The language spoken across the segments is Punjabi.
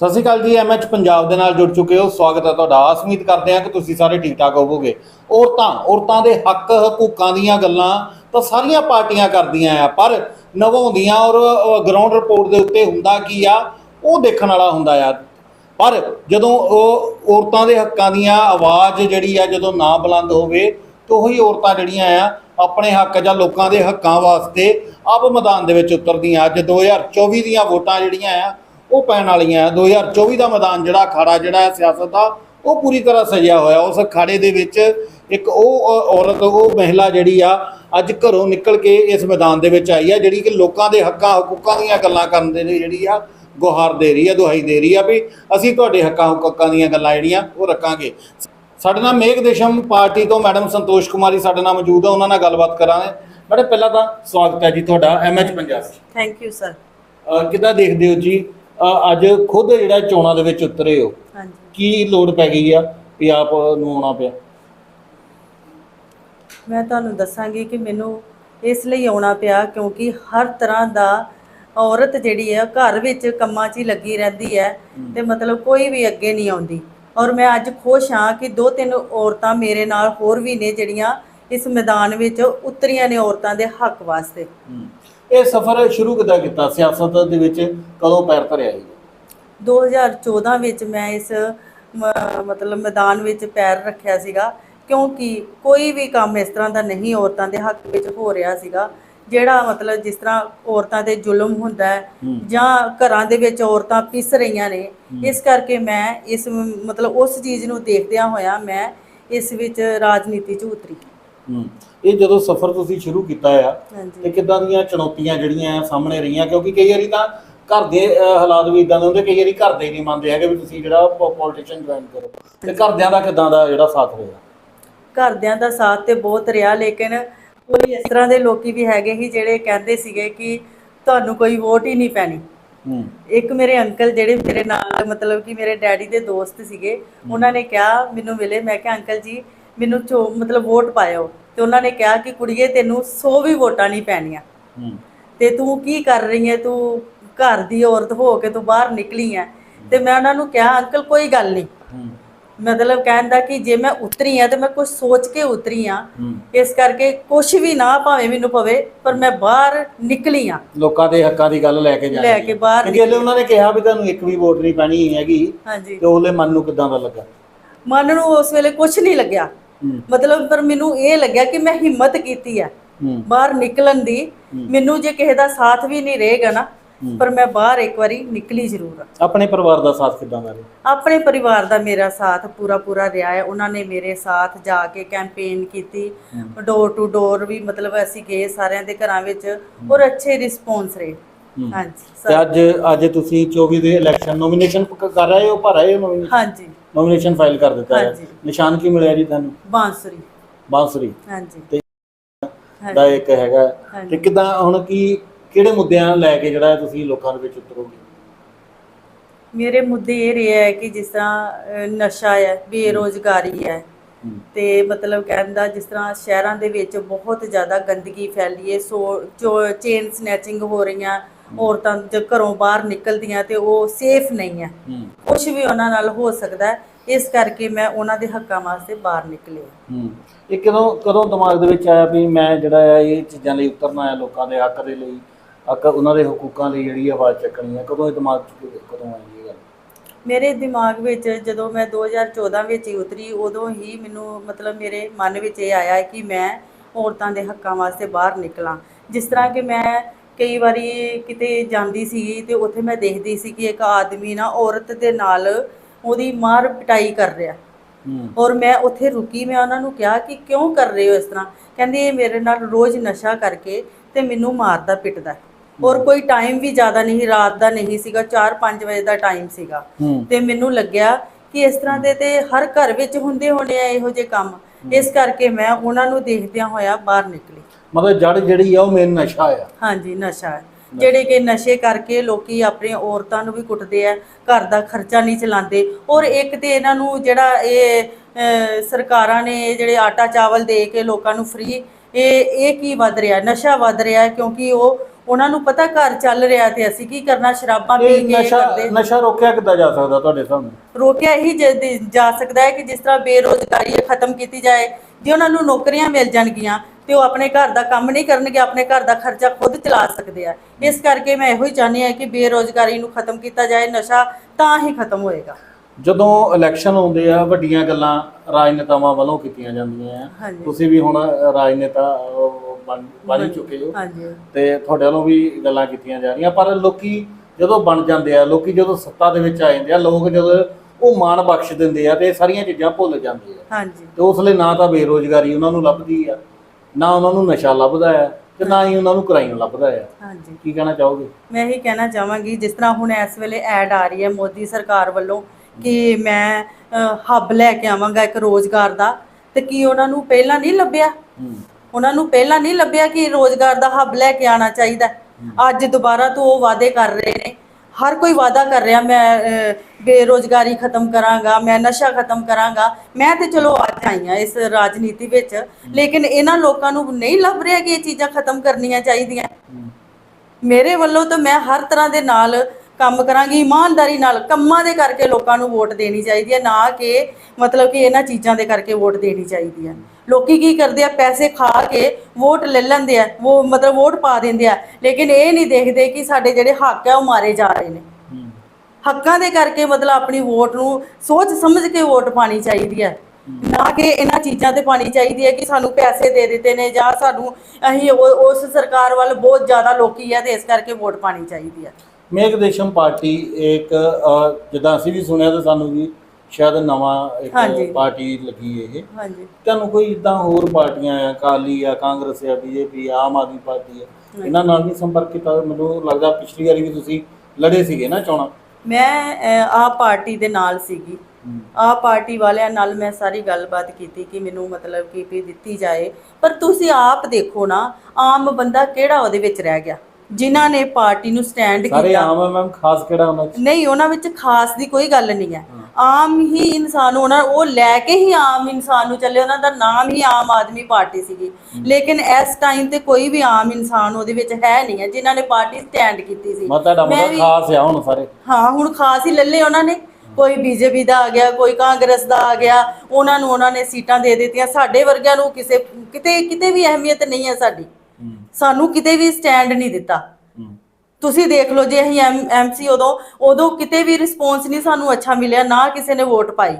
ਸਤਿ ਸ਼੍ਰੀ ਅਕਾਲ ਜੀ ਐਮਐਚ ਪੰਜਾਬ ਦੇ ਨਾਲ ਜੁੜ ਚੁੱਕੇ ਹੋ। ਸਵਾਗਤ ਹੈ ਤੁਹਾਡਾ। ਆਸ ਉਮੀਦ ਕਰਦੇ ਹਾਂ ਕਿ ਤੁਸੀਂ ਸਾਰੇ ਠੀਕ ਠਾਕ ਹੋਵੋਗੇ। ਔਰਤਾਂ ਔਰਤਾਂ ਦੇ ਹੱਕ ਹਕੂਕਾਂ ਦੀਆਂ ਗੱਲਾਂ ਤਾਂ ਸਾਰੀਆਂ ਪਾਰਟੀਆਂ ਕਰਦੀਆਂ ਆ, ਪਰ ਨਿਭਾਉਂਦੀਆਂ ਔਰ ਗਰਾਊਂਡ ਰਿਪੋਰਟ ਦੇ ਉੱਤੇ ਹੁੰਦਾ ਕੀ ਆ, ਉਹ ਦੇਖਣ ਵਾਲਾ ਹੁੰਦਾ ਆ। ਪਰ ਜਦੋਂ, ਉਹ, ਔਰਤਾਂ ਦੇ ਹੱਕਾਂ ਦੀਆਂ ਆਵਾਜ਼ ਜਿਹੜੀ ਆ, ਜਦੋਂ ਨਾ ਬੁਲੰਦ ਹੋਵੇ, ਤਾਂ ਉਹੀ ਔਰਤਾਂ ਜਿਹੜੀਆਂ ਆ, ਆਪਣੇ ਹੱਕ ਜਾਂ ਲੋਕਾਂ ਦੇ ਹੱਕਾਂ ਵਾਸਤੇ ਆਪ ਮੈਦਾਨ ਦੇ ਵਿੱਚ ਉਤਰਦੀਆਂ। ਅੱਜ 2024 ਦੀਆਂ ਵੋਟਾਂ ਜਿਹੜੀਆਂ ਆ ਉਹ ਪੈਣ ਵਾਲੀਆਂ ਆ 2024 ਦਾ ਮੈਦਾਨ ਜਿਹੜਾ ਅਖਾੜਾ ਜਿਹੜਾ ਹੈ ਸਿਆਸਤ ਦਾ ਉਹ ਪੂਰੀ ਤਰ੍ਹਾਂ ਸਜਿਆ ਹੋਇਆ। ਉਸ ਅਖਾੜੇ ਦੇ ਵਿੱਚ ਇੱਕ ਉਹ ਔਰਤ ਉਹ ਮਹਿਲਾ ਜਿਹੜੀ ਆ ਅੱਜ ਘਰੋਂ ਨਿਕਲ ਕੇ ਇਸ ਮੈਦਾਨ ਦੇ ਵਿੱਚ ਆਈ ਆ ਜਿਹੜੀ ਕਿ ਲੋਕਾਂ ਦੇ ਹੱਕਾਂ ਹਕੂਕਾਂ ਦੀਆਂ ਗੱਲਾਂ ਕਰਨ ਦੇ ਲਈ ਜਿਹੜੀ ਆ ਗੁਹਾਰ ਦੇ ਰਹੀ ਆ ਦੁਹਾਈ ਦੇ ਰਹੀ ਆ ਵੀ ਅਸੀਂ ਤੁਹਾਡੇ ਹੱਕਾਂ ਹਕੂਕਾਂ ਦੀਆਂ ਗੱਲਾਂ ਜਿਹੜੀਆਂ ਉਹ ਰੱਖਾਂਗੇ। ਸਾਡੇ ਨਾਲ ਮੇਘ ਦੇਸ਼ਮ ਪਾਰਟੀ ਤੋਂ ਮੈਡਮ ਸੰਤੋਸ਼ ਕੁਮਾਰੀ ਸਾਡੇ ਨਾਲ ਮੌਜੂਦ ਆ ਉਹਨਾਂ ਨਾਲ ਗੱਲਬਾਤ ਕਰਾਂਗੇ। ਮੈਡਮ ਪਹਿਲਾਂ ਤਾਂ ਸਵਾਗਤ ਹੈ ਜੀ ਤੁਹਾਡਾ MH Punjab thank you sir ਕਿੱਦਾਂ ਦੇਖਦੇ ਹੋ ਜੀ? ਅਹ ਅੱਜ ਖੁਦ ਜਿਹੜਾ ਚੋਣਾਂ ਦੇ ਵਿੱਚ ਉਤਰੇ ਹੋ ਹਾਂਜੀ। ਕੀ ਲੋੜ ਪੈ ਗਈ ਆ ਵੀ ਆਪ ਨੂੰ ਆਉਣਾ ਪਿਆ? ਮੈਂ ਤੁਹਾਨੂੰ ਦੱਸਾਂਗੀ ਕਿ ਮੈਨੂੰ ਇਸ ਲਈ ਆਉਣਾ ਪਿਆ ਕਿਉਂਕਿ ਹਰ ਤਰ੍ਹਾਂ ਦਾ ਔਰਤ ਜਿਹੜੀ ਹੈ ਘਰ ਵਿੱਚ ਕੰਮਾਂ 'ਚ ਹੀ ਲੱਗੀ ਰਹਿੰਦੀ ਹੈ। ਤੇ ਮਤਲਬ ਕੋਈ ਵੀ ਅੱਗੇ ਨਹੀਂ ਆਉਂਦੀ। ਔਰ ਮੈਂ ਅੱਜ ਖੁਸ਼ ਹਾਂ ਕਿ ਦੋ ਤਿੰਨ ਔਰਤਾਂ ਮੇਰੇ ਨਾਲ ਹੋਰ ਵੀ ਨੇ ਜਿਹੜੀਆਂ ਇਸ ਮੈਦਾਨ ਵਿੱਚ ਉਤਰੀਆਂ ਨੇ ਔਰਤਾਂ ਦੇ ਹੱਕ ਵਾਸਤੇ। ਇਹ ਸਫ਼ਰ ਸ਼ੁਰੂ ਕਿੱਦਾਂ ਕੀਤਾ? ਸਿਆਸਤ ਦੇ ਵਿੱਚ ਕਦੋਂ ਪੈਰ ਧਰਿਆ ਸੀ? 2014 ਵਿੱਚ ਮੈਂ ਇਸ ਮ- ਮਤਲਬ ਮੈਦਾਨ ਵਿੱਚ ਪੈਰ ਰੱਖਿਆ ਸੀਗਾ ਕਿਉਂਕਿ ਕੋਈ ਵੀ ਕੰਮ ਇਸ ਤਰ੍ਹਾਂ ਦਾ ਨਹੀਂ ਔਰਤਾਂ ਦੇ ਹੱਕ ਵਿੱਚ ਹੋ ਰਿਹਾ ਸੀਗਾ ਜਿਹੜਾ ਮਤਲਬ ਜਿਸ ਤਰ੍ਹਾਂ ਔਰਤਾਂ ਤੇ ਜ਼ੁਲਮ ਹੁੰਦਾ ਹੈ ਜਾਂ ਘਰਾਂ ਦੇ ਵਿੱਚ ਔਰਤਾਂ ਪਿਸ ਰਹੀਆਂ ਨੇ ਇਸ ਕਰਕੇ ਮੈਂ ਇਸ ਮ- ਮਤਲਬ ਉਸ ਚੀਜ਼ ਨੂੰ ਦੇਖਦਿਆਂ ਹੋਇਆ ਮੈਂ ਇਸ ਵਿੱਚ ਰਾਜਨੀਤੀ 'ਚ ਉਤਰੀ। ਹੂੰ। ਇਹ ਜਦੋਂ ਸਫ਼ਰ ਤੁਸੀਂ ਸ਼ੁਰੂ ਕੀਤਾ ਆ ਤੇ ਕਿੱਦਾਂ ਦੀਆਂ ਚੁਣੌਤੀਆਂ ਜਿਹੜੀਆਂ ਆ ਸਾਹਮਣੇ ਰਹੀਆਂ? ਕਿਉਂਕਿ ਕਈ ਵਾਰੀ ਤਾਂ ਘਰ ਦੇ ਹਾਲਾਤ ਵੀ ਇਦਾਂ ਦੇ ਹੁੰਦੇ ਕਈ ਵਾਰੀ ਘਰ ਦੇ ਨਹੀਂ ਮੰਨਦੇ ਹੈਗੇ ਵੀ ਤੁਸੀਂ ਜਿਹੜਾ ਪੋਲੀਟੀਸ਼ੀਅਨ ਜੁਆਇਨ ਕਰੋ। ਤੇ ਘਰਦਿਆਂ ਦਾ ਕਿੱਦਾਂ ਦਾ ਜਿਹੜਾ ਸਾਥ ਰਿਹਾ? ਘਰਦਿਆਂ ਦਾ ਸਾਥ ਤੇ ਬਹੁਤ ਰਿਹਾ ਲੇਕਿਨ ਕੋਈ ਇਸ ਤਰ੍ਹਾਂ ਦੇ ਲੋਕੀ ਵੀ ਹੈਗੇ ਸੀ ਜਿਹੜੇ ਕਹਿੰਦੇ ਸੀਗੇ ਕਿ ਤੁਹਾਨੂੰ ਕੋਈ ਵੋਟ ਹੀ ਨਹੀਂ ਪੈਣੀ। ਇੱਕ ਮੇਰੇ ਅੰਕਲ ਜਿਹੜੇ ਮੇਰੇ ਨਾਲ ਮਤਲਬ ਕਿ ਮੇਰੇ ਡੈਡੀ ਦੇ ਦੋਸਤ ਸੀਗੇ ਉਹਨਾਂ ਨੇ ਕਿਹਾ ਮੈਨੂੰ ਮਿਲੇ। ਮੈਂ ਕਿਹਾ ਅੰਕਲ ਜੀ ਮੈਨੂੰ ਚੋ ਮਤਲਬ ਵੋਟ ਪਾਇਓ। ਤੇ ਉਹਨਾਂ ਨੇ ਕਿਹਾ ਕਿ ਕੁੜੀਏ ਤੈਨੂੰ 100 ਵੀ ਵੋਟਾਂ ਨਹੀਂ ਪੈਣੀਆਂ। ਤੇ ਤੂੰ ਕੀ ਕਰ ਰਹੀ ਹੈ ਤੂੰ ਘਰ ਦੀ ਔਰਤ ਹੋ ਕੇ ਤੂੰ ਬਾਹਰ ਨਿਕਲੀ ਹੈ ਤੇ ਮੈਂ ਉਹਨਾਂ ਨੂੰ ਕਿਹਾ ਅੰਕਲ ਕੋਈ ਗੱਲ ਨਹੀਂ। ਮਤਲਬ ਕਹਿਣ ਦਾ ਕਿ ਜੇ ਮੈਂ ਉਤਰੀ ਆ ਤੇ ਮੈਂ ਕੁਝ ਸੋਚ ਕੇ ਉਤਰੀ ਆ। ਇਸ ਕਰਕੇ ਕੁਝ ਵੀ ਨਾ ਭਾਵੇਂ ਮੈਨੂੰ ਪਵੇ ਪਰ ਮੈਂ ਬਾਹਰ ਨਿਕਲੀ ਆ। ਲੋਕਾਂ ਦੇ ਹੱਕਾਂ ਦੀ ਗੱਲ ਲੈ ਕੇ ਜਾਣੀ ਲੈ ਕੇ ਬਾਹਰ ਜੇ ਉਹਨਾਂ ਨੇ ਕਿਹਾ ਵੀ ਤੁਹਾਨੂੰ ਇੱਕ ਵੀ ਵੋਟ ਨਹੀਂ ਪੈਣੀ ਹੈਗੀ ਹਾਂਜੀ। ਤੇ ਉਹਲੇ ਮਨ ਨੂੰ ਕਿਦਾਂ ਦਾ ਲੱਗਾ? ਮਨ ਨੂੰ ਉਸ ਵੇਲੇ ਕੁਝ ਨਹੀਂ ਲੱਗਿਆ। ਮਤਲਬ ਪਰ ਮੈਨੂੰ ਇਹ ਲੱਗਿਆ ਕਿ ਮੈਂ ਹਿੰਮਤ ਕੀਤੀ ਆ ਹੂੰ। ਬਾਹਰ ਨਿਕਲਣ ਦੀ। ਮੈਨੂੰ ਜੇ ਕਿਸੇ ਦਾ ਸਾਥ ਵੀ ਨਹੀਂ ਰਹੇਗਾ ਨਾ ਪਰ ਮੈਂ ਬਾਹਰ ਇੱਕ ਵਾਰੀ ਨਿਕਲੀ ਜ਼ਰੂਰ ਆ। ਆਪਣੇ ਪਰਿਵਾਰ ਦਾ ਸਾਥ ਕਿਦਾਂ ਦਾ ਰਿਹਾ? ਆਪਣੇ ਪਰਿਵਾਰ ਦਾ ਮੇਰਾ ਸਾਥ ਪੂਰਾ ਪੂਰਾ ਰਿਹਾ ਹੈ। ਉਹਨਾਂ ਨੇ ਮੇਰੇ ਸਾਥ ਜਾ ਕੇ ਕੈਂਪੇਨ ਕੀਤੀ। ਡੋਰ ਟੂ ਡੋਰ ਵੀ ਮਤਲਬ ਅਸੀਂ ਗਏ ਸਾਰਿਆਂ ਦੇ ਘਰਾਂ ਵਿੱਚ ਔਰ ਅੱਛੇ ਰਿਸਪੌਂਸ ਰਹੇ। ਹਾਂਜੀ ਤੇ ਅੱਜ ਅੱਜ ਤੁਸੀਂ 24 ਦੇ ਇਲੈਕਸ਼ਨ ਨੋਮੀਨੇਸ਼ਨ ਕਰ ਰਹੇ ਹੋ ਭਰ ਰਹੇ ਹੋ ਨੋਮੀਨੇਸ਼ਨ ਹਾਂਜੀ। ਨੋਮੀਨੇਸ਼ਨ ਫਾਈਲ ਕਰ ਦਿੱਤਾ ਹੈ ਹਾਂਜੀ। ਨਿਸ਼ਾਨ ਕੀ ਮਿਲਿਆ ਜੀ ਤੁਹਾਨੂੰ ਬਾਂਸੁਰੀ ਬਾਂਸੁਰੀ ਹਾਂਜੀ ਤੇ ਹਾਂਜੀ। ਦਾ ਇੱਕ ਹੈਗਾ ਹਾਂਜੀ। ਤੇ ਕਿਦਾਂ ਹੁਣ ਕੀ ਕਿਹੜੇ ਮੁੱਦਿਆਂ ਲੈ ਕੇ ਜਿਹੜਾ ਤੁਸੀਂ ਲੋਕਾਂ ਦੇ ਵਿੱਚ ਉਤਰੋਗੇ ਮੇਰੇ ਮੁੱਦੇ ਇਹ ਰਿਹਾ ਹੈ ਕਿ ਜਿਸ ਤਰ੍ਹਾਂ ਅਹ, ਨਸ਼ਾ ਹੈ ਬੇਰੋਜ਼ਗਾਰੀ ਹੈ। ਤੇ ਮਤਲਬ ਕਹਿੰਦਾ ਜਿਸ ਤਰ੍ਹਾਂ ਸ਼ਹਿਰਾਂ ਦੇ ਵਿੱਚ ਬਹੁਤ ਜ਼ਿਆਦਾ ਗੰਦਗੀ ਫੈਲੀ ਹੈ ਸੋ ਚੇਨ ਸਨੈਚਿੰਗ ਹੋ ਰਹੀਆਂ ਔਰਤਾਂ ਜੇ ਘਰੋਂ ਬਾਹਰ ਨਿਕਲਦੀਆਂ ਤੇ ਉਹ ਸੇਫ ਨਹੀਂ ਹੈ। ਕੁਝ ਵੀ ਉਹਨਾਂ ਨਾਲ ਹੋ ਸਕਦਾ ਹੈ। ਇਸ ਕਰਕੇ ਮੈਂ ਉਹਨਾਂ ਦੇ ਹੱਕਾਂ ਵਾਸਤੇ ਬਾਹਰ ਨਿਕਲੀ ਹੂੰ। ਇਹ ਕਦੋਂ ਕਦੋਂ ਦਿਮਾਗ ਦੇ ਵਿੱਚ ਆਇਆ ਵੀ ਮੈਂ ਜਿਹੜਾ ਆ ਇਹ ਚੀਜ਼ਾਂ ਲਈ ਉਤਰਨਾ ਹੈ ਲੋਕਾਂ ਦੇ ਹੱਕ ਦੇ ਲਈ ਹੱਕ ਉਹਨਾਂ ਦੇ ਹਕੂਕਾਂ ਲਈ ਜਿਹੜੀ ਆਵਾਜ਼ ਚੱਕਣੀ ਹੈ ਕਦੋਂ ਇਹ ਦਿਮਾਗ 'ਚ ਕਦੋਂ ਆਈ ਇਹ ਗੱਲ? ਮੇਰੇ ਦਿਮਾਗ ਵਿੱਚ ਜਦੋਂ ਮੈਂ 2014 ਵਿੱਚ ਹੀ ਉਤਰੀ ਉਦੋਂ ਹੀ ਮੈਨੂੰ ਮਤਲਬ ਮੇਰੇ ਮਨ ਵਿੱਚ ਇਹ ਆਇਆ ਕਿ ਮੈਂ ਔਰਤਾਂ ਦੇ ਹੱਕਾਂ ਵਾਸਤੇ ਬਾਹਰ ਨਿਕਲਾਂ। ਜਿਸ ਤਰ੍ਹਾਂ ਕਿ ਮੈਂ ਕਈ ਵਾਰੀ ਕਿਤੇ ਜਾਂਦੀ ਸੀ ਤੇ ਉੱਥੇ ਮੈਂ ਦੇਖਦੀ ਸੀ ਕਿ ਇੱਕ ਆਦਮੀ ਨਾ ਔਰਤ ਦੇ ਨਾਲ ਉਹਦੀ ਮਾਰ ਪਿਟਾਈ ਕਰ ਰਿਹਾ। ਔਰ ਮੈਂ ਉੱਥੇ ਰੁਕੀ ਮੈਂ ਉਹਨਾਂ ਨੂੰ ਕਿਹਾ ਕਿ ਕਿਉਂ ਕਰ ਰਹੇ ਹੋ ਇਸ ਤਰ੍ਹਾਂ? ਕਹਿੰਦੇ ਇਹ ਮੇਰੇ ਨਾਲ ਰੋਜ਼ ਨਸ਼ਾ ਕਰਕੇ ਤੇ ਮੈਨੂੰ ਮਾਰਦਾ ਪਿੱਟਦਾ। ਔਰ ਕੋਈ ਟਾਈਮ ਵੀ ਜ਼ਿਆਦਾ ਨਹੀਂ ਰਾਤ ਦਾ ਨਹੀਂ ਸੀਗਾ 4-5 ਵਜੇ ਦਾ ਟਾਈਮ ਸੀਗਾ। ਤੇ ਮੈਨੂੰ ਲੱਗਿਆ ਕਿ ਇਸ ਤਰ੍ਹਾਂ ਦੇ ਤੇ ਹਰ ਘਰ ਵਿੱਚ ਹੁੰਦੇ ਹੋਣੇ ਆ ਇਹੋ ਜਿਹੇ ਕੰਮ। ਇਸ ਕਰਕੇ ਮੈਂ ਉਹਨਾਂ ਨੂੰ ਦੇਖਦਿਆਂ ਹੋਇਆ ਬਾਹਰ ਨਿਕਲੀ। ਮਤਲਬ ਜੜ ਜਿਹੜੀ ਆ ਉਹ ਮੇਨ ਨਸ਼ਾ ਆ। ਹਾਂਜੀ ਨਸ਼ਾ। ਹੈ ਜਿਹੜੇ ਕਿ ਨਸ਼ੇ ਕਰਕੇ ਲੋਕੀ ਆਪਣੀਆਂ ਔਰਤਾਂ ਨੂੰ ਵੀ ਕੁੱਟਦੇ ਆ ਘਰ ਦਾ ਖਰਚਾ ਨਹੀਂ ਚਲਾਉਂਦੇ। ਔਰ ਇੱਕ ਤੇ ਇਹਨਾਂ ਨੂੰ ਜਿਹੜਾ ਇਹ ਅਹ, ਸਰਕਾਰਾਂ ਨੇ ਜਿਹੜੇ ਆਟਾ ਚਾਵਲ ਦੇ ਕੇ ਲੋਕਾਂ ਨੂੰ ਫ੍ਰੀ ਇਹ ਇਹ ਕੀ ਵੱਧ ਰਿਹਾ? ਨਸ਼ਾ ਵੱਧ ਰਿਹਾ ਹੈ ਕਿਉਂਕਿ ਉਹ ਉਹਨਾਂ ਨੂੰ ਪਤਾ ਘਰ ਚੱਲ ਰਿਹਾ ਤੇ ਅਸੀਂ ਕੀ ਕਰਨਾ ਸ਼ਰਾਬਾਂ ਪੀ ਇਹ ਕੇ ਨਸ਼ਾ ਕਰਦੇ। ਨਸ਼ਾ ਰੋਕਿਆ ਕਿੱਦਾਂ ਜਾ ਸਕਦਾ ਤੁਹਾਡੇ ਸਾਹਮਣੇ? ਰੋਕਿਆ ਹੀ ਜ- ਸਕਦਾ ਹੈ ਕਿ ਜਿਸ ਤਰ੍ਹਾਂ ਬੇਰੋਜ਼ਗਾਰੀ ਹੈ ਖਤਮ ਕੀਤੀ ਜਾਏ ਜੇ ਉਹਨਾਂ ਨੂੰ ਨੌਕਰੀਆਂ ਮਿਲ ਜਾਣਗੀਆਂ ਤੇ ਉਹ ਆਪਣੇ ਘਰ ਦਾ ਕੰਮ ਨਹੀਂ ਕਰਨਗੇ ਆਪਣੇ ਘਰ ਦਾ ਖਰਚਾ ਖੁਦ ਚਲਾ ਸਕਦੇ ਆ। ਇਸ ਕਰਕੇ ਮੈਂ ਇਹੋ ਹੀ ਚਾਹੁੰਦੀ ਹਾਂ ਕਿ ਬੇਰੋਜ਼ਗਾਰੀ ਨੂੰ ਖਤਮ ਕੀਤਾ ਜਾਏ ਨਸ਼ਾ ਤਾਂ ਹੀ ਖਤਮ ਹੋਏਗਾ। ਜਦੋਂ ਇਲੈਕਸ਼ਨ ਆਉਂਦੇ ਆ ਵੱਡੀਆਂ ਗੱਲਾਂ ਰਾਜਨੇਤਾਵਾਂ ਵੱਲੋਂ ਕੀਤੀਆਂ ਜਾਂਦੀਆਂ ਆ। ਹਾਂਜੀ। ਤੁਸੀਂ ਵੀ ਹੁਣ ਰਾਜਨੇਤਾ ਅਹ, ਬਣ ਚੁੱਕੇ ਹੋ। ਹਾਂਜੀ। ਤੇ ਤੁਹਾਡੇ ਵੱਲੋਂ ਵੀ ਗੱਲਾਂ ਕੀਤੀਆਂ ਜਾ ਰਹੀਆਂ ਪਰ ਲੋਕੀ ਜਦੋਂ ਬਣ ਜਾਂਦੇ ਆ ਲੋਕੀ ਜਦੋਂ ਸੱਤਾ ਦੇ ਵਿੱਚ ਆ ਜਾਂਦੇ ਆ ਲੋਕ ਜਦੋਂ ਉਹ ਮਾਣ ਬਖਸ਼ ਦਿੰਦੇ ਆ ਤੇ ਇਹ ਸਾਰੀਆਂ ਚੀਜ਼ਾਂ ਭੁੱਲ ਜਾਂਦੇ ਆ। ਹਾਂਜੀ। ਤੇ ਉਸ ਲਈ ਨਾ ਤਾਂ ਬੇਰੋਜ਼ਗਾਰੀ ਉਹਨਾਂ ਨੂੰ ਲੱਭਦੀ ਆ ਨਾ ਉਹਨਾਂ ਨੂੰ ਨਸ਼ਾ ਲੱਭਦਾ ਆ ਤੇ ਨਾ ਹੀ ਉਹਨਾਂ ਨੂੰ ਕ੍ਰਾਈਮ ਲੱਭਦਾ ਆ। ਹਾਂਜੀ। ਕੀ ਕਹਿਣਾ ਚਾਹੋਗੇ? ਮੈਂ ਇਹੀ ਕਹਿਣਾ ਚਾਹਾਂਗੀ ਜਿਸ ਤਰ੍ਹਾਂ ਹੁਣ ਇਸ ਵੇਲੇ ਐਡ ਆ ਰਹੀ ਹੈ ਮੋਦੀ ਸਰਕਾਰ ਵੱਲੋਂ ਕਿ ਮੈਂ ਹੱਬ ਲੈ ਕੇ ਆਵਾਂਗਾ ਇੱਕ ਰੋਜ਼ਗਾਰ ਦਾ ਤੇ ਕੀ ਉਹਨਾਂ ਨੂੰ ਪਹਿਲਾਂ ਨਹੀਂ ਲੱਭਿਆ? ਉਹਨਾਂ ਨੂੰ ਪਹਿਲਾਂ ਨਹੀਂ ਲੱਭਿਆ ਕਿ ਰੋਜ਼ਗਾਰ ਦਾ ਹੱਬ ਲੈ ਕੇ ਆਣਾ ਚਾਹੀਦਾ। ਅੱਜ ਦੁਬਾਰਾ ਤੋਂ ਉਹ ਵਾਅਦੇ ਕਰ ਰਹੇ ਨੇ। ਹਰ ਕੋਈ ਵਾਅਦਾ ਕਰ ਰਿਹਾ ਮੈਂ ਅਹ, ਬੇਰੋਜ਼ਗਾਰੀ ਖਤਮ ਕਰਾਂਗਾ ਮੈਂ ਨਸ਼ਾ ਖਤਮ ਕਰਾਂਗਾ। ਮੈਂ ਤੇ ਚਲੋ ਅੱਜ ਆਈ ਹਾਂ ਇਸ ਰਾਜਨੀਤੀ ਵਿੱਚ। ਲੇਕਿਨ ਇਹਨਾਂ ਲੋਕਾਂ ਨੂੰ ਨਹੀਂ ਲੱਭ ਰਿਹਾ ਕਿ ਇਹ ਚੀਜ਼ਾਂ ਖਤਮ ਕਰਨੀਆਂ ਚਾਹੀਦੀਆਂ। ਮੇਰੇ ਵੱਲੋਂ ਤਾਂ ਮੈਂ ਹਰ ਤਰ੍ਹਾਂ ਦੇ ਨਾਲ ਕੰਮ ਕਰਾਂਗੀ ਇਮਾਨਦਾਰੀ ਨਾਲ ਕੰਮਾਂ ਦੇ ਕਰਕੇ ਲੋਕਾਂ ਨੂੰ ਵੋਟ ਦੇਣੀ ਚਾਹੀਦੀ ਹੈ ਨਾ ਕਿ ਮਤਲਬ ਕਿ ਇਹਨਾਂ ਚੀਜ਼ਾਂ ਦੇ ਕਰਕੇ ਵੋਟ ਦੇਣੀ ਚਾਹੀਦੀ ਹੈ। ਲੋਕੀ ਕੀ ਕਰਦੇ ਆ ਪੈਸੇ ਖਾ ਕੇ ਵੋਟ ਲੈ ਲੈਂਦੇ ਆ ਉਹ ਮਤਲਬ ਵੋਟ ਪਾ ਦਿੰਦੇ ਆ। ਲੇਕਿਨ ਇਹ ਨਹੀਂ ਦੇਖਦੇ ਕਿ ਸਾਡੇ ਜਿਹੜੇ ਹੱਕ ਆ ਉਹ ਮਾਰੇ ਜਾ ਰਹੇ ਨੇ। ਹੂੰ। ਹੱਕਾਂ ਦੇ ਕਰਕੇ ਮਤਲਬ ਆਪਣੀ ਵੋਟ ਨੂੰ ਸੋਚ ਸਮਝ ਕੇ ਵੋਟ ਪਾਣੀ ਚਾਹੀਦੀ ਹੈ। ਨਾ ਕਿ ਇਹਨਾਂ ਚੀਜ਼ਾਂ ਤੇ ਪਾਣੀ ਚਾਹੀਦੀ ਹੈ ਕਿ ਸਾਨੂੰ ਪੈਸੇ ਦੇ ਦਿੱਤੇ ਨੇ ਜਾਂ ਸਾਨੂੰ ਅਸੀਂ ਉਸ ਸਰਕਾਰ ਵੱਲ ਬਹੁਤ ਜ਼ਿਆਦਾ ਲੋਕੀ ਆ ਤੇ ਇਸ ਕਰਕੇ ਵੋਟ ਪਾਣੀ ਚਾਹੀਦੀ ਹੈ। ਮੇਕ ਦੇਸ਼ਮ ਪਾਰਟੀ ਇੱਕ ਜਿੱਦਾਂ ਅਸੀਂ ਵੀ ਸੁਣਿਆ ਤੇ ਸਾਨੂੰ ਵੀ ਸ਼ਾਇਦ ਨਵਾਂ ਹਾਂਜੀ। ਇੱਕ ਪਾਰਟੀ ਲੱਗੀ ਇਹ। ਹਾਂਜੀ। ਤੁਹਾਨੂੰ ਕੋਈ ਇਦਾਂ ਹੋਰ ਪਾਰਟੀਆਂ ਆ ਕਾਲੀ ਆ ਕਾਂਗਰਸ ਆ ਬੀਜੇਪੀ ਆਮ ਆਦਮੀ ਪਾਰਟੀ ਆ ਇਹਨਾਂ ਨਾਲ ਵੀ ਸੰਪਰਕ ਕੀਤਾ? ਮੈਨੂੰ ਲੱਗਦਾ ਪਿਛਲੀ ਵਾਰੀ ਵੀ ਤੁਸੀਂ ਲੜੇ ਸੀਗੇ ਨਾ ਚੋਣਾਂ। ਮੈਂ ਆ ਪਾਰਟੀ ਦੇ ਨਾਲ ਸੀਗੀ। ਆ ਪਾਰਟੀ ਵਾਲਿਆਂ ਨਾਲ ਮੈਂ ਸਾਰੀ ਗੱਲਬਾਤ ਕੀਤੀ ਕਿ ਮੈਨੂੰ ਮਤਲਬ ਕਿ ਵੀ ਦਿੱਤੀ ਜਾਏ। ਪਰ ਤੁਸੀਂ ਆਪ ਦੇਖੋ ਨਾ ਆਮ ਬੰਦਾ ਕਿਹੜਾ ਉਹਦੇ ਵਿੱਚ ਰਹਿ ਗਿਆ? ਜਿਨ੍ਹਾਂ ਨੇ ਪਾਰਟੀ ਨੂੰ ਸਟੈਂਡ ਸਾਰੇ ਕੀਤਾ। ਆਮ ਆ ਮੈਮ ਖਾਸ ਕਿਹੜਾ ਉਹਨਾਂ ਚ? ਨਹੀਂ ਉਹਨਾਂ ਵਿੱਚ ਖਾਸ ਦੀ ਕੋਈ ਗੱਲ ਨਹੀਂ ਹੈ। ਆਮ ਹੀ ਇਨਸਾਨ ਉਹਨਾਂ ਉਹ ਲੈ ਕੇ ਹੀ ਆਮ ਇਨਸਾਨ ਨੂੰ ਚੱਲੇ ਉਹਨਾਂ ਦਾ ਨਾਮ ਹੀ ਆਮ ਆਦਮੀ ਪਾਰਟੀ ਸੀਗੀ। ਲੇਕਿਨ ਇਸ ਟਾਈਮ ਤੇ ਕੋਈ ਵੀ ਆਮ ਇਨਸਾਨ ਉਹਦੇ ਵਿੱਚ ਹੈ ਨਹੀਂ ਹੈ ਜਿਨ੍ਹਾਂ ਨੇ ਪਾਰਟੀ ਸਟੈਂਡ ਕੀਤੀ ਸੀ। ਮੈਂ ਤੁਹਾਡਾ ਮੈਂ ਮਤਲਬ ਵੀ- ਖਾਸ ਆ ਹੁਣ ਸਾਰੇ। ਹਾਂ ਹੁਣ ਖਾਸ ਹੀ ਲੱਲੇ ਉਹਨਾਂ ਨੇ। ਕੋਈ ਬੀਜੇਪੀ ਦਾ ਆ ਗਿਆ ਕੋਈ ਕਾਂਗਰਸ ਦਾ ਆ ਗਿਆ ਉਹਨਾਂ ਨੂੰ ਉਹਨਾਂ ਨੇ ਸੀਟਾਂ ਦੇ ਦਿੱਤੀਆਂ। ਸਾਡੇ ਵਰਗਿਆਂ ਨੂੰ ਕਿਸੇ ਕਿਤੇ ਕਿਤੇ ਵੀ ਅਹਿਮੀਅਤ ਨਹੀਂ ਹੈ ਸਾਡੀ। ਹੂੰ ਸਾਨੂੰ ਕਿਤੇ ਵੀ ਸਟੈਂਡ ਨਹੀਂ ਦਿੱਤਾ। ਤੁਸੀਂ ਦੇਖ ਲਓ ਜੇ ਅਸੀਂ ਐਮਸੀ ਉਦੋਂ ਉਦੋਂ ਕਿਤੇ ਵੀ ਰਿਸਪੌਂਸ ਨਹੀਂ ਸਾਨੂੰ ਅੱਛਾ ਮਿਲਿਆ ਨਾ ਕਿਸੇ ਨੇ ਵੋਟ ਪਾਈ।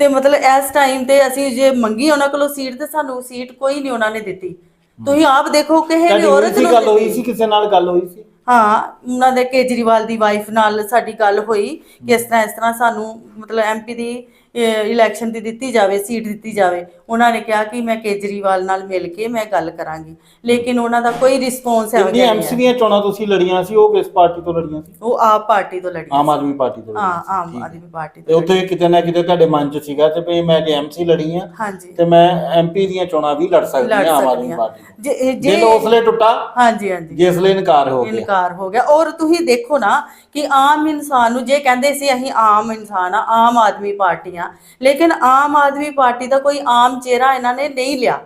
ਤੇ ਮਤਲਬ ਇਸ ਟਾਈਮ ਤੇ ਅਸੀਂ ਜੇ ਮੰਗੀ ਉਹਨਾਂ ਕੋਲੋਂ ਸੀਟ ਤੇ ਸਾਨੂੰ ਸੀਟ ਕੋਈ ਨਹੀਂ ਉਹਨਾਂ ਨੇ ਦਿੱਤੀ। ਤੁਸੀਂ ਆਪ ਦੇਖੋ ਕਿਸੇ ਵੀ ਔਰਤ ਨੂੰ ਗੱਲ ਹੋਈ। ਸੀ ਕਿਸੇ ਨਾਲ ਗੱਲ ਹੋਈ ਸੀ? ਹਾਂ ਉਹਨਾਂ ਦੇ ਕੇਜਰੀਵਾਲ ਦੀ ਵਾਈਫ ਨਾਲ ਸਾਡੀ ਗੱਲ ਹੋਈ ਕਿ ਇਸ ਤਰ੍ਹਾਂ ਇਸ ਤਰ੍ਹਾਂ ਸਾਨੂੰ ਮਤਲਬ ਐਮਪੀ ਦੀ ਇਲੈਕਸ਼ਨ ਦੀ ਦਿੱਤੀ ਜਾਵੇ ਸੀਟ ਦਿੱਤੀ ਜਾਵੇ। ਉਹਨਾਂ ਨੇ ਕਿਹਾ ਕਿ ਮੈਂ ਕੇਜਰੀਵਾਲ ਨਾਲ ਮਿਲ ਕੇ ਮੈਂ ਗੱਲ ਕਰਾਂਗੀ। ਲੇਕਿਨ ਉਹਨਾਂ ਦਾ ਕੋਈ ਰਿਸਪੌਂਸ ਹੈ। ਜਿਹੜੀਆਂ ਐਮਸੀ ਦੀਆਂ ਚੋਣਾਂ ਤੁਸੀਂ ਲੜੀਆਂ ਸੀ ਉਹ ਕਿਸ ਪਾਰਟੀ ਤੋਂ ਲੜੀਆਂ ਸੀ? ਉਹ ਆਪ ਪਾਰਟੀ ਤੋਂ ਲੜੀ ਆਮ ਆਦਮੀ ਪਾਰਟੀ ਤੋਂ ਹਾਂ ਲੜੀਆਂ ਆਮ। ਆਦਮੀ ਪਾਰਟੀ ਤੇ ਤੋਂ ਉੱਥੇ ਕਿਤੇ ਨਾ ਕਿਤੇ ਤੁਹਾਡੇ ਮਨ 'ਚ ਸੀਗਾ ਤੇ ਵੀ ਮੈਂ ਜੇ ਐਮਸੀ ਲੜੀ ਆ ਹਾਂਜੀ। ਤੇ ਮੈਂ ਐਮਪੀ ਦੀਆਂ ਚੋਣਾਂ ਵੀ ਲੜ ਸਕਦੀ ਲੜ ਹਾਂ ਆਮ ਆਦਮੀ। ਪਾਰਟੀ ਤੋਂ। ਜੇ ਇਹ- ਜੇ ਟੁੱਟਾ ਹਾਂਜੀ ਹਾਂਜੀ। ਜਿਸ ਲਈ ਇਨਕਾਰ ਹੋ ਗਿਆ। ਇਨਕਾਰ ਹੋ ਗਿਆ। ਔਰ ਤੁਸੀਂ ਦੇਖੋ ਨਾ ਕਿ ਆਮ ਇਨਸਾਨ ਨੂੰ ਜੇ ਕਹਿੰਦੇ ਸੀ ਅਸੀਂ ਆਮ ਇਨਸਾਨ ਆ ਆਮ ਆਦਮੀ ਪਾਰਟੀਆਂ ਲੇਕਿਨ ਆਮ ਆਦਮੀ ਪਾਰਟੀ ਦਾ ਕੋਈ ਆਮ ਚਿਹਰਾ ਇਹਨਾਂ ਨੇ ਨਹੀਂ ਲਿਆ।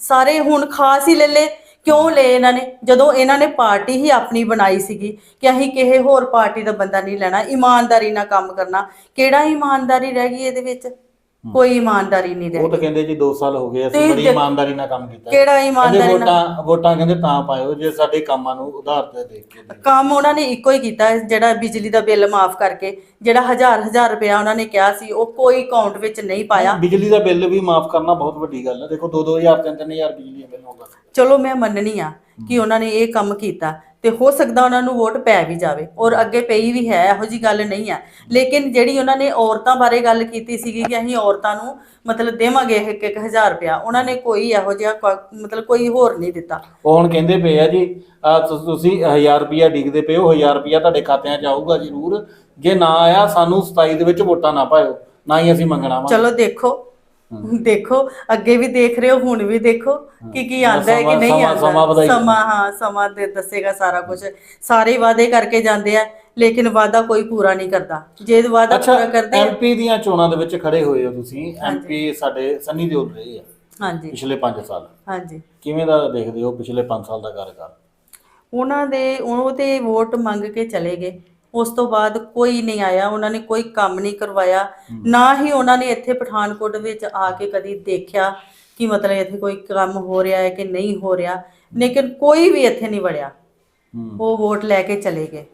ਸਾਰੇ ਹੁਣ ਖਾਸ ਹੀ ਲੈ ਲੈ ਕਿਉਂ ਲਏ ਇਹਨਾਂ ਨੇ? ਜਦੋਂ ਇਹਨਾਂ ਨੇ ਪਾਰਟੀ ਹੀ ਆਪਣੀ ਬਣਾਈ ਸੀਗੀ ਕਿ ਅਸੀਂ ਕਿਸੇ ਹੋਰ ਪਾਰਟੀ ਦਾ ਬੰਦਾ ਨਹੀਂ ਲੈਣਾ ਇਮਾਨਦਾਰੀ ਨਾਲ ਕੰਮ ਕਰਨਾ। ਕਿਹੜਾ ਇਮਾਨਦਾਰੀ ਰਹਿ ਗਈ ਇਹਦੇ ਵਿੱਚ? ਕੋਈ ਇਮਾਨਦਾਰੀ ਨਹੀਂ ਉਹ ਤਾਂ ਕਹਿੰਦੇ ਜੀ 2 ਸਾਲ ਹੋ ਗਏ ਅਸੀਂ ਤੇ ਬੜੀ ਇਮਾਨਦਾਰੀ ਨਾਲ ਕੰਮ ਕੀਤਾ। ਕਿਹੜਾ ਕਹਿੰਦੇ ਇਮਾਨਦਾਰੀ ਨਾਲ? ਵੋਟਾਂ ਵੋਟਾਂ ਕਹਿੰਦੇ ਤਾਂ ਪਾਇਓ ਜੇ ਸਾਡੇ ਕੰਮਾਂ ਨੂੰ ਉਧਾਰ ਤੇ ਦੇਖ ਕੇ। ਕੰਮ ਉਹਨਾਂ ਨੇ ਇੱਕੋ ਹੀ ਕੀਤਾ ਹੈ, ਜਿਹੜਾ ਬਿਜਲੀ ਦਾ ਬਿੱਲ ਮਾਫ ਕਰਕੇ ਜਿਹੜਾ ਹਜ਼ਾਰ ਹਜ਼ਾਰ ਰੁਪਇਆ ਉਹਨਾਂ ਨੇ ਕਿਹਾ ਸੀ ਉਹ ਕੋਈ ਅਕਾਊਂਟ ਵਿੱਚ ਨਹੀਂ ਪਾਇਆ। ਬਿਜਲੀ ਦਾ ਬਿੱਲ ਵੀ ਮਾਫ ਕਰਨਾ ਬਹੁਤ ਵੱਡੀ ਗੱਲ ਹੈ। ਦੇਖੋ 2-2000 3-3000 ਬਿਜਲੀ ਦਾ ਬਿੱਲ ਆਉਂਦਾ ਚਲੋ ਮੈਂ ਮੰਨਣੀ ਆ। ਕਿ ਉਹਨਾਂ ਨੇ ਇਹ ਕੰਮ ਕੀਤਾ ਤੇ ਹੋ ਸਕਦਾ ਉਹਨਾਂ ਨੂੰ ਵੋਟ ਪੈ ਵੀ ਜਾਵੇ ਔਰ ਅੱਗੇ ਪਈ ਵੀ ਹੈ ਇਹੋ ਜੀ ਗੱਲ ਨਹੀਂ ਆ ਲੇਕਿਨ ਜਿਹੜੀ ਉਹਨਾਂ ਨੇ ਔਰਤਾਂ ਬਾਰੇ ਗੱਲ ਕੀਤੀ ਸੀਗੀ ਕਿ ਅਸੀਂ ਔਰਤਾਂ ਨੂੰ ਮਤਲਬ ਦੇਵਾਂਗੇ ਇੱਕ ਇੱਕ ਹਜ਼ਾਰ ਰੁਪਇਆ ਉਹਨਾਂ ਨੇ ਕੋਈ ਇਹੋ ਜਿਹਾ ਕ- ਮਤਲਬ ਕੋਈ ਹੋਰ ਨਹੀਂ ਦਿੱਤਾ। ਉਹ ਹੁਣ ਕਹਿੰਦੇ ਪਏ ਆ ਜੀ ਤੁਸ- ਤੁਸੀਂ 1000 ਰੁਪਿਆ ਡਿੱਗਦੇ ਪਏ ਹੋ 1000 ਰੁਪਿਆ ਤੁਹਾਡੇ ਖਾਤਿਆਂ 'ਚ ਆਊਗਾ ਜ਼ਰੂਰ। ਜੇ ਨਾ ਆਇਆ ਸਾਨੂੰ 27 ਦੇ ਵਿੱਚ ਵੋਟਾਂ ਨਾ ਪਾਇਓ ਨਾ ਹੀ ਅਸੀਂ ਮੰਗਣਾ ਵਾ। ਚਲੋ ਦੇਖੋ ਦੇਖੋ ਅੱਗੇ ਵੀ ਦੇਖ ਰਹੇ ਹੋ ਹੁਣ ਵੀ ਦੇਖੋ ਕਿ ਕੀ ਆਂਦਾ ਹੈ ਕਿ ਨਹੀਂ ਆਂਦਾ। ਸਮਾਂ ਹਾਂ ਸਮਾਂ ਦੇ ਦੱਸੇਗਾ ਸਾਰਾ ਕੁਝ। ਸਾਰੇ ਵਾਅਦੇ ਕਰਕੇ ਜਾਂਦੇ ਆ ਲੇਕਿਨ ਵਾਅਦਾ ਕੋਈ ਪੂਰਾ ਨਹੀਂ ਕਰਦਾ। ਜੇ ਵਾਅਦਾ ਪੂਰਾ ਕਰਦੇ ਐਮਪੀ ਦੀਆਂ ਚੋਣਾਂ ਦੇ ਵਿੱਚ ਖੜੇ ਹੋਏ ਹੋ ਤੁਸੀਂ। ਐਮਪੀ ਸਾਡੇ ਸੰਨੀ ਦਿਓਲ ਰਹੇ ਆ। ਹਾਂਜੀ। ਪਿਛਲੇ 5 ਸਾਲ। ਹਾਂਜੀ। ਕਿਵੇਂ ਦਾ ਦੇਖਦੇ ਹੋ ਪਿਛਲੇ 5 ਸਾਲ ਦਾ ਕਾਰਜਕਾਲ ਉਹਨਾਂ ਦੇ ਉਹ ਤੇ ਵੋਟ ਮੰਗ ਕੇ ਚਲੇ ਗਏ। ਉਸ ਤੋਂ ਬਾਅਦ ਕੋਈ ਨਹੀਂ ਆਇਆ ਉਹਨਾਂ ਨੇ ਕੋਈ ਕੰਮ ਨਹੀਂ ਕਰਵਾਇਆ ਨਾ ਹੀ ਉਹਨਾਂ ਨੇ ਇੱਥੇ ਪਠਾਨਕੋਟ ਵਿੱਚ ਆ ਕੇ ਕਦੀ ਦੇਖਿਆ ਕਿ ਮਤਲਬ ਇੱਥੇ ਕੋਈ ਕੰਮ ਹੋ ਰਿਹਾ ਹੈ ਕਿ ਨਹੀਂ ਹੋ ਰਿਹਾ ਲੇਕਿਨ ਕੋਈ ਵੀ ਇੱਥੇ ਨਹੀਂ ਵੜਿਆ। ਉਹ ਵੋਟ ਲੈ ਕੇ ਚਲੇ ਗਏ।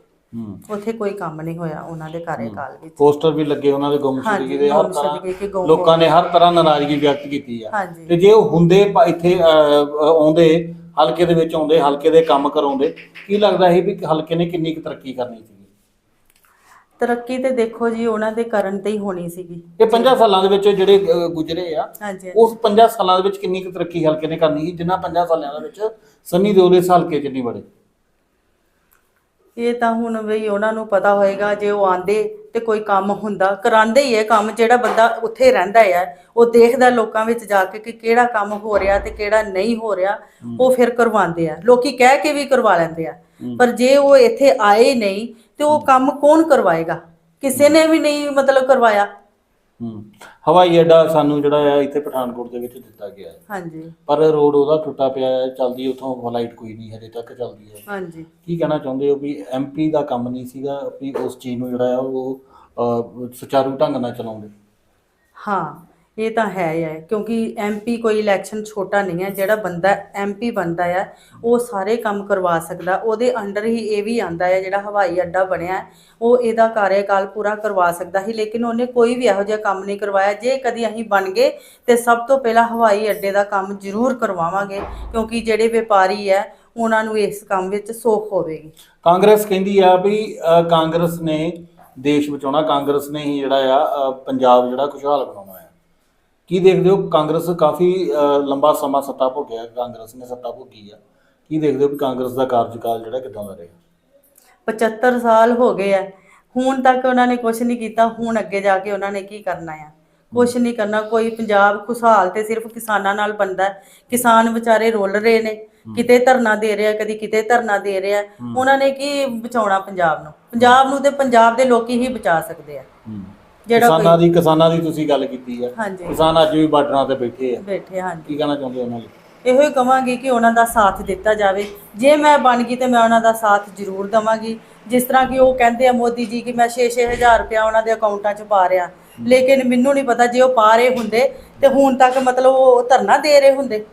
ਉੱਥੇ ਕੋਈ ਕੰਮ ਨਹੀਂ ਹੋਇਆ ਉਹਨਾਂ ਦੇ ਕਾਰਜਕਾਲ ਵਿੱਚ। ਪੋਸਟਰ ਵੀ ਲੱਗੇ ਉਹਨਾਂ ਦੇ ਗੁੰਮਸ਼ੁਦਗੀ ਦੇ ਹਰ ਤਰ੍ਹਾਂ ਲੋਕਾਂ ਨੇ ਹਰ ਤਰ੍ਹਾਂ ਨਾਰਾਜ਼ਗੀ ਵਿਅਕਤ ਕੀਤੀ ਆ। ਤੇ ਜੇ ਉਹ ਹੁੰਦੇ ਇੱਥੇ ਆਉਂਦੇ ਹਲਕੇ ਦੇ ਵਿੱਚ ਆਉਂਦੇ ਹਲਕੇ ਦੇ ਕੰਮ ਕਰਾਉਂਦੇ ਕੀ ਲੱਗਦਾ ਸੀ ਵੀ ਹਲਕੇ ਨੇ ਕਿੰਨੀ ਕੁ ਤਰੱਕੀ ਕਰਨੀ ਸੀ? ਤਰੱਕੀ ਤੇ ਦੇਖੋ ਜੀ ਉਹਨਾਂ ਦੇ ਕਰਨ ਤੇ ਹੀ ਹੋਣੀ ਸੀਗੀ। ਇਹ 50 ਸਾਲਾਂ ਦੇ ਵਿੱਚ ਜਿਹੜੇ ਅਹ, ਗੁਜ਼ਰੇ ਆ ਹਾਂਜੀ ਉਸ 50 ਸਾਲਾਂ ਦੇ ਵਿੱਚ ਕਿੰਨੀ ਕੁ ਤਰੱਕੀ ਹਲਕੇ ਨੇ ਕਰਨੀ ਸੀ ਜਿੰਨਾ 50 ਸਾਲਾਂ ਦੇ ਵਿੱਚ ਸੰਨੀ ਦਿਓਲ ਇਸ ਹਲਕੇ 'ਚ ਨਹੀਂ ਬੜੇ? ਇਹ ਤਾਂ ਹੁਣ ਵੀ ਉਹਨਾਂ ਨੂੰ ਪਤਾ ਹੋਏਗਾ ਜੇ ਉਹ ਆਂਦੇ ਤੇ ਕੋਈ ਕੰਮ ਹੁੰਦਾ। ਕਰਾਂਦੇ ਹੀ ਹੈ ਕੰਮ ਜਿਹੜਾ ਬੰਦਾ ਉੱਥੇ ਰਹਿੰਦਾ ਹੈ ਉਹ ਦੇਖਦਾ ਲੋਕਾਂ ਵਿੱਚ ਜਾ ਕੇ ਕਿ ਕਿਹੜਾ ਕੰਮ ਹੋ ਰਿਹਾ ਤੇ ਕਿਹੜਾ ਨਹੀਂ ਹੋ ਰਿਹਾ ਉਹ ਫਿਰ ਕਰਵਾਉਂਦੇ ਆ। ਲੋਕੀ ਕਹਿ ਕੇ ਵੀ ਕਰਵਾ ਲੈਂਦੇ ਆ। ਪਰ ਜੇ ਉਹ ਇੱਥੇ ਆਏ ਨਹੀਂ ਤੇ ਉਹ ਕੰਮ ਕੌਣ ਕਰਵਾਏਗਾ? ਕਿਸੇ ਨੇ ਵੀ ਨਹੀਂ ਮਤਲਬ ਕਰਵਾਇਆ। ਹੂੰ। ਹਵਾਈ ਅੱਡਾ ਸਾਨੂੰ ਜਿਹੜਾ ਆ ਇੱਥੇ ਪਠਾਨਕੋਟ ਦੇ ਵਿੱਚ ਦਿੱਤਾ ਗਿਆ। ਹੈ ਹਾਂਜੀ। ਪਰ ਰੋਡ ਉਹਦਾ ਟੁੱਟਾ ਪਿਆ ਹੈ ਚੱਲਦੀ ਉਥੋਂ ਫਲਾਈਟ ਕੋਈ ਨਹੀਂ ਹਜੇ ਤੱਕ ਚੱਲਦੀ ਹੈ। ਹਾਂਜੀ। ਕੀ ਕਹਿਣਾ ਚਾਹੁੰਦੇ ਹੋ ਵੀ ਐਮਪੀ ਦਾ ਕੰਮ ਨਹੀਂ ਸੀਗਾ ਵੀ ਉਸ ਚੀਜ਼ ਨੂੰ ਜਿਹੜਾ ਆ ਉਹ ਅਹ, ਸੁਚਾਰੂ ਢੰਗ ਨਾਲ ਚਲਾਉਂਦੇ? ਹਾਂ। ਇਹ ਤਾਂ ਹੈ ਹੀ ਹੈ, ਕਿਉਂਕਿ ਐਮਪੀ ਕੋਈ ਇਲੈਕਸ਼ਨ ਛੋਟਾ ਨਹੀਂ ਹੈ, ਜਿਹੜਾ ਬੰਦਾ ਐਮਪੀ ਬਣਦਾ ਆ, ਉਹ ਸਾਰੇ ਕੰਮ ਕਰਵਾ ਸਕਦਾ, ਉਹਦੇ ਅੰਡਰ ਹੀ ਇਹ ਵੀ ਆਂਦਾ ਹੈ ਜਿਹੜਾ ਹਵਾਈ ਅੱਡਾ ਬਣਿਆ, ਉਹ ਇਹਦਾ ਕਾਰਜਕਾਲ ਪੂਰਾ ਕਰਵਾ ਸਕਦਾ ਸੀ, ਲੇਕਿਨ ਉਹਨੇ ਕੋਈ ਵੀ ਇਹੋ ਜਿਹਾ ਕੰਮ ਨਹੀਂ ਕਰਵਾਇਆ, ਜੇ ਕਦੀ ਅਸੀਂ ਬਣ ਗਏ, ਤੇ ਸਭ ਤੋਂ ਪਹਿਲਾਂ ਹਵਾਈ ਅੱਡੇ ਦਾ ਕੰਮ ਜ਼ਰੂਰ ਕਰਵਾਵਾਂਗੇ, ਕਿਉਂਕਿ ਜਿਹੜੇ ਵਪਾਰੀ ਹੈ, ਉਹਨਾਂ ਨੂੰ ਇਸ ਕੰਮ ਵਿੱਚ ਸੋਖ ਹੋਵੇਗੀ। ਕਾਂਗਰਸ ਕਹਿੰਦੀ ਆ ਵੀ ਕਾਂਗਰਸ ਨੇ ਦੇਸ਼ ਬਚਾਉਣਾ, ਕਾਂਗਰਸ ਨੇ ਹੀ ਜਿਹੜਾ ਆ ਪੰਜਾਬ ਜਿਹੜਾ ਖੁਸ਼ਹਾਲ ਬਣਾਉਣਾ ਹੈ ਕੀ ਦੇਖਦੇ ਹੋ? ਕਾਂਗਰਸ ਕਾਫੀ ਲੰਬਾ ਸਮਾਂ ਸੱਤਾ ਭੋਗਿਆ ਕਾਂਗਰਸ ਨੇ ਸੱਤਾ ਭੋਗੀ ਆ। ਕੀ ਦੇਖਦੇ ਹੋ ਵੀ ਕਾਂਗਰਸ ਦਾ ਕਾਰਜਕਾਲ ਜਿਹੜਾ ਕਿਦਾਂ ਦਾ ਰਹੇਗਾ 75 ਸਾਲ ਹੋ ਗਏ ਆ। ਹੁਣ ਤੱਕ ਉਹਨਾਂ ਨੇ ਕੁਝ ਨਹੀਂ ਕੀਤਾ ਹੁਣ ਅੱਗੇ ਜਾ ਕੇ ਉਹਨਾਂ ਨੇ ਕੀ ਕਰਨਾ ਆ? ਕੁਝ ਨਹੀਂ ਕਰਨਾ ਕੋਈ ਪੰਜਾਬ ਖੁਸ਼ਹਾਲ ਤੇ ਸਿਰਫ ਕਿਸਾਨਾਂ ਨਾਲ ਬੰਦਾ। ਕਿਸਾਨ ਵਿਚਾਰੇ ਰੁੱਲ ਰਹੇ ਨੇ। ਕਿਤੇ ਧਰਨਾ ਦੇ ਰਿਹਾ ਕਦੀ ਕਿਤੇ ਧਰਨਾ ਦੇ ਰਿਹਾ। ਉਹਨਾਂ ਨੇ ਕੀ ਬਚਾਉਣਾ ਪੰਜਾਬ ਨੂੰ? ਪੰਜਾਬ ਨੂੰ ਤੇ ਪੰਜਾਬ ਦੇ ਲੋਕੀ ਹੀ ਬਚਾ ਸਕਦੇ ਆ। ਜਿਹੜਾ ਕਿਸਾਨਾਂ ਦੀ ਕਿਸਾਨਾਂ ਦੀ ਤੁਸੀਂ ਗੱਲ ਕੀਤੀ ਆ। ਹਾਂਜੀ। ਕਿਸਾਨ ਅੱਜ ਵੀ ਬਾਰਡਰਾਂ ਤੇ ਬੈਠੇ ਆ। ਬੈਠੇ ਹਾਂਜੀ। ਕੀ ਕਹਿਣਾ ਚਾਹੁੰਦੇ ਉਹਨਾਂ ਲਈ? ਇਹੋ ਹੀ ਕਵਾਂਗੀ ਕਿ ਉਹਨਾਂ ਦਾ ਸਾਥ ਦਿੱਤਾ ਜਾਵੇ। ਜੇ ਮੈਂ ਬਣ ਗਈ ਤੇ ਮੈਂ ਉਹਨਾਂ ਦਾ ਸਾਥ ਜ਼ਰੂਰ ਦਵਾਂਗੀ। ਜਿਸ ਤਰ੍ਹਾਂ ਕਿ ਉਹ ਕਹਿੰਦੇ ਆ ਮੋਦੀ ਜੀ ਕਿ ਮੈਂ 6-6000 ਰੁਪਇਆ ਉਹਨਾਂ ਦੇ ਅਕਾਊਂਟਾਂ 'ਚ ਪਾ ਰਿਆ ਲੇਕਿਨ ਮੈਨੂੰ ਨਹੀਂ ਪਤਾ ਜੇ ਉਹ ਪਾ ਰਹੇ ਹੁੰਦੇ ਤੇ ਹੁਣ ਤੱਕ ਮਤਲਬ ਉਹ ਧਰਨਾ ਦੇ ਰਹੇ ਹੁੰਦੇ।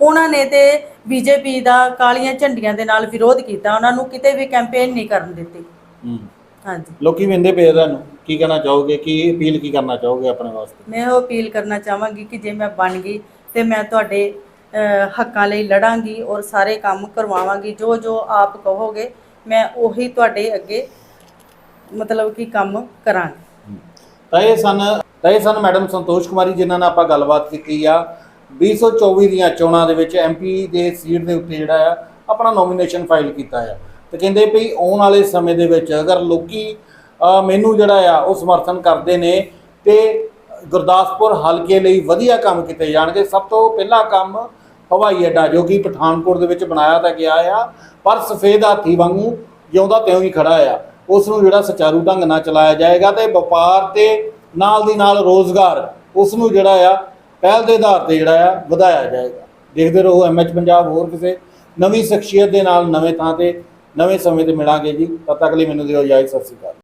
ਉਹਨਾਂ ਨੇ ਤੇ ਬੀਜੇਪੀ ਦਾ ਕਾਲੀਆਂ ਝੰਡੀਆਂ ਦੇ ਨਾਲ ਵਿਰੋਧ ਕੀਤਾ। ਉਹਨਾਂ ਨੂੰ ਕਿਤੇ ਵੀ ਕੈਂਪੇਨ ਨਹੀਂ ਕਰਨ ਦਿੱਤੀ। ਹੂੰ। ਹਾਂਜੀ। ਲੋਕੀ ਵਿੰਦੇ ਪਏ ਤੁਹਾਨੂੰ ਕੀ ਕਹਿਣਾ ਚਾਹੋਗੇ ਕੀ ਅਪੀਲ ਕੀ ਕਰਨਾ ਚਾਹੋਗੇ ਆਪਣੇ ਵਾਸਤੇ? ਮੈਂ ਉਹ ਅਪੀਲ ਕਰਨਾ ਚਾਹਾਂਗੀ ਕਿ ਜੇ ਮੈਂ ਬਣ ਗਈ ਤੇ ਮੈਂ ਤੁਹਾਡੇ ਅਹ, ਹੱਕਾਂ ਲਈ ਲੜਾਂਗੀ ਔਰ ਸਾਰੇ ਕੰਮ ਕਰਵਾਵਾਂਗੀ ਜੋ ਜੋ ਆਪ ਕਹੋਗੇ ਮੈਂ ਉਹੀ ਤੁਹਾਡੇ ਅੱਗੇ ਮਤਲਬ ਕਿ ਕੰਮ ਕਰਾਂਗੀ। ਤਾਂ ਇਹ ਸਨ ਤਾਂ ਇਹ ਸਨ ਮੈਡਮ ਸੰਤੋਸ਼ ਕੁਮਾਰੀ ਜਿਨ੍ਹਾਂ ਨਾਲ ਆਪਾਂ ਗੱਲਬਾਤ ਕੀਤੀ ਆ। 2024 ਦੀਆਂ ਚੋਣਾਂ ਦੇ ਵਿੱਚ ਐਮਪੀ ਦੇ ਸੀਟ ਦੇ ਉੱਤੇ ਜਿਹੜਾ ਆ ਆਪਣਾ ਨੋਮੀਨੇਸ਼ਨ ਫਾਈਲ ਕੀਤਾ ਆ। ਤੇ ਕਹਿੰਦੇ ਵੀ ਆਉਣ ਵਾਲੇ ਸਮੇਂ ਦੇ ਵਿੱਚ ਅਗਰ ਲੋਕੀ ਮੈਨੂੰ ਜਿਹੜਾ ਆ ਉਹ ਸਮਰਥਨ ਕਰਦੇ ਨੇ ਤੇ ਗੁਰਦਾਸਪੁਰ ਹਲਕੇ ਲਈ ਵਧੀਆ ਕੰਮ ਕੀਤੇ ਜਾਣਗੇ। ਸਭ ਤੋਂ ਪਹਿਲਾ ਕੰਮ ਹਵਾਈ ਅੱਡਾ, ਜੋ ਕਿ ਪਠਾਨਕੋਟ ਦੇ ਵਿੱਚ ਬਣਾਇਆ ਤਾਂ ਗਿਆ ਆ, ਪਰ ਸਫੇਦ ਹਾਥੀ ਵਾਂਗੂ ਜਿਉਂਦਾ ਤਿਉਂ ਹੀ ਖੜਾ ਆ। ਉਸ ਨੂੰ ਜਿਹੜਾ ਸੁਚਾਰੂ ਢੰਗ ਨਾਲ ਚਲਾਇਆ ਜਾਏਗਾ ਤੇ ਵਪਾਰ ਤੇ ਨਾਲ ਦੀ ਨਾਲ ਰੋਜ਼ਗਾਰ, ਉਸ ਨੂੰ ਜਿਹੜਾ ਆ, ਪਹਿਲ ਦੇ ਆਧਾਰ ਤੇ ਜਿਹੜਾ ਆ, ਵਧਾਇਆ ਜਾਏਗਾ। ਦੇਖਦੇ ਰਹੋ ਐਮਐਚ ਪੰਜਾਬ ਹੋਰ ਕਿਸੇ ਨਵੀਂ ਸ਼ਖਸੀਅਤ ਦੇ ਨਾਲ ਨਵੇਂ ਥਾਂ ਤੇ ਨਵੇਂ ਸਮੇਂ ਤੇ ਮਿਲਾਂਗੇ ਜੀ। ਤਦ ਤੱਕ ਲਈ ਮੈਨੂੰ ਦਿਓ ਇਜਾਜ਼ਤ ਸਤਿ ਸ਼੍ਰੀ ਅਕਾਲ।